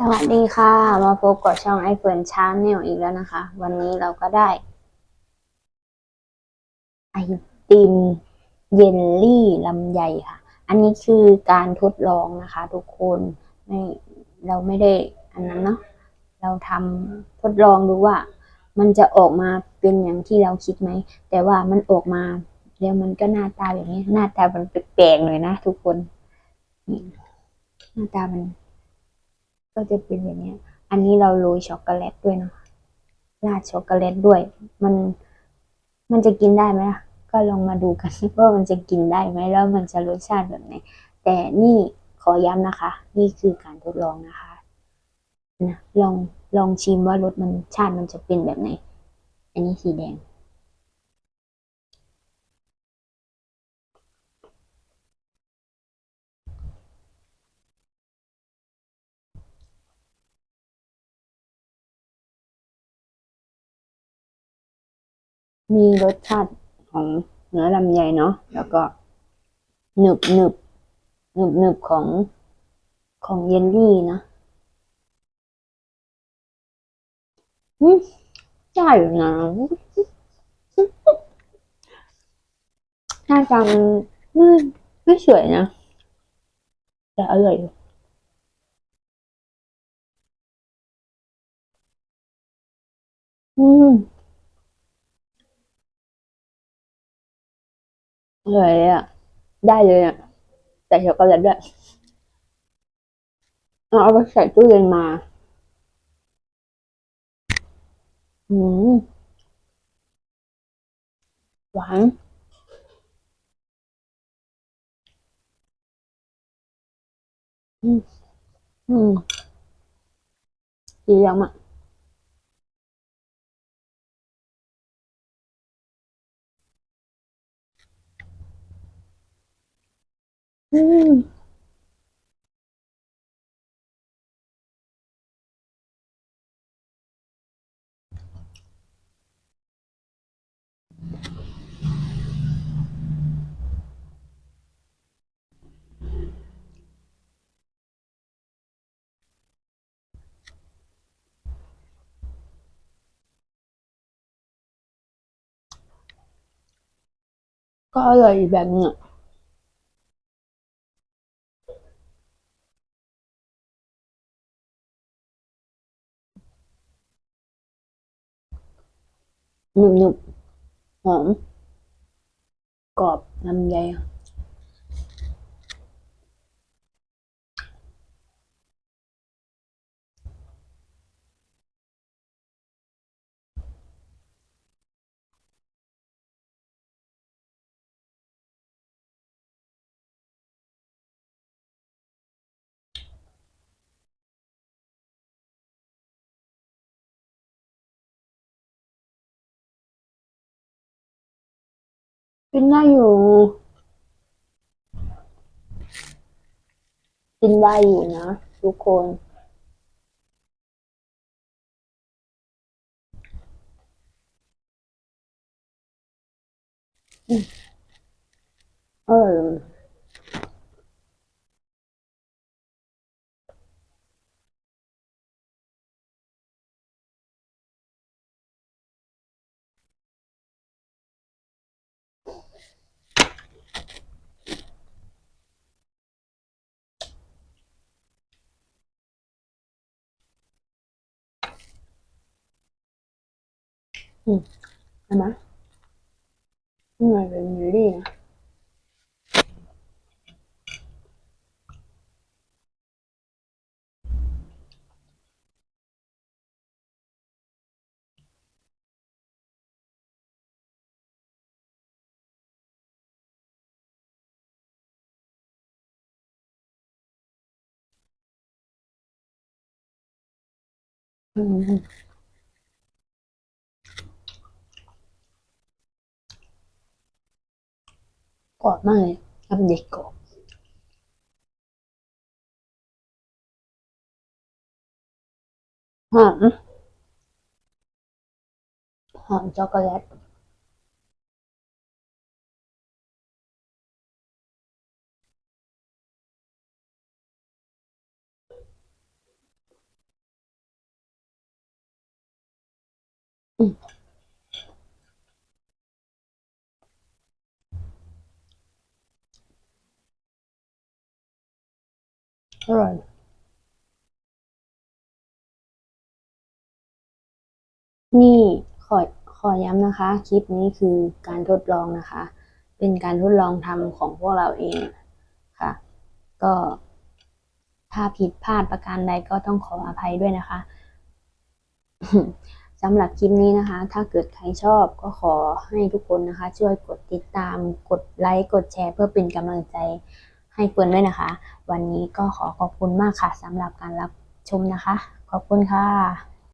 สวัสดีค่ะ มาพบกับช่องไอเฟิร์นชาแนลอีกแล้วนะคะ วันนี้เราก็ได้ ไอติมเยลลี่ลำไยค่ะ อันนี้คือการทดลองนะคะ ทุกคนไม่เราไม่ได้อันนั้นเนาะเราทำทดลองดูว่า มันจะออกมาเป็นอย่างที่เราคิดไหม แต่ว่ามันออกมาแล้วมันก็หน้าตาแบบนี้ หน้าตามันแปลกๆเลยนะทุกคนหน้าตามัน ก็จะเป็นอย่างนี้ย อันนี้เราโรยช็อกโกแลตด้วยเนาะราดช็อกโกแลตด้วย มัน มันจะกินได้ไหมล่ะ ก็ลองมาดูกันว่ามันจะกินได้ไหมแล้วมันจะรสชาติแบบไหน แต่นี่ขอย้ำนะคะ นี่คือการทดลองนะคะนะลองลองชิมว่ารสมันชาติมันจะเป็นแบบไหน อันนี้สีแดง มีรสชาติของเนื้อลำไยเนาะแล้วก็หนึบหนึบหนึบหนึบของของเยลลี่นะอืมได้อยู่นะหน้าตามันไม่ไม่สวยนะแต่อร่อยอยู่อืม เลยอะ ได้เลยอะใส่ช็อกโกแลตด้วยเอาเอาไปใส่ตู้เย็นมา อืม หวานอืม อืมดีจังอะ อืมก็อ หนึบหนึบหอม กรอบลำไย กินได้อยู่ กินได้อยู่นะ ทุกคน อืมอร่ออ ยู่อืมเห็นไหมนี่มันเป็นเยลลี่นะอืมก รอบมากเลยทำเด็กกรอบหอมหอมช็อกโกแลต อร่อยนี่ขอขอย้ำนะคะ คลิปนี้คือการทดลองนะคะ เป็นการทดลองทำของพวกเราเองค่ะ ก็ถ้าผิดพลาดประการใดก็ต้องขออภัยด้วยนะคะสำหรับคลิปนี้นะคะ ถ้าเกิดใครชอบก็ขอให้ทุกคนนะคะ ช่วยกดติดตาม กดไลค์ กดแชร์เพื่อเป็นกำลังใจ ให้เฟิร์นด้วยนะคะ วันนี้ก็ขอขอบคุณมากค่ะสำหรับการรับชมนะคะ ขอบคุณค่ะ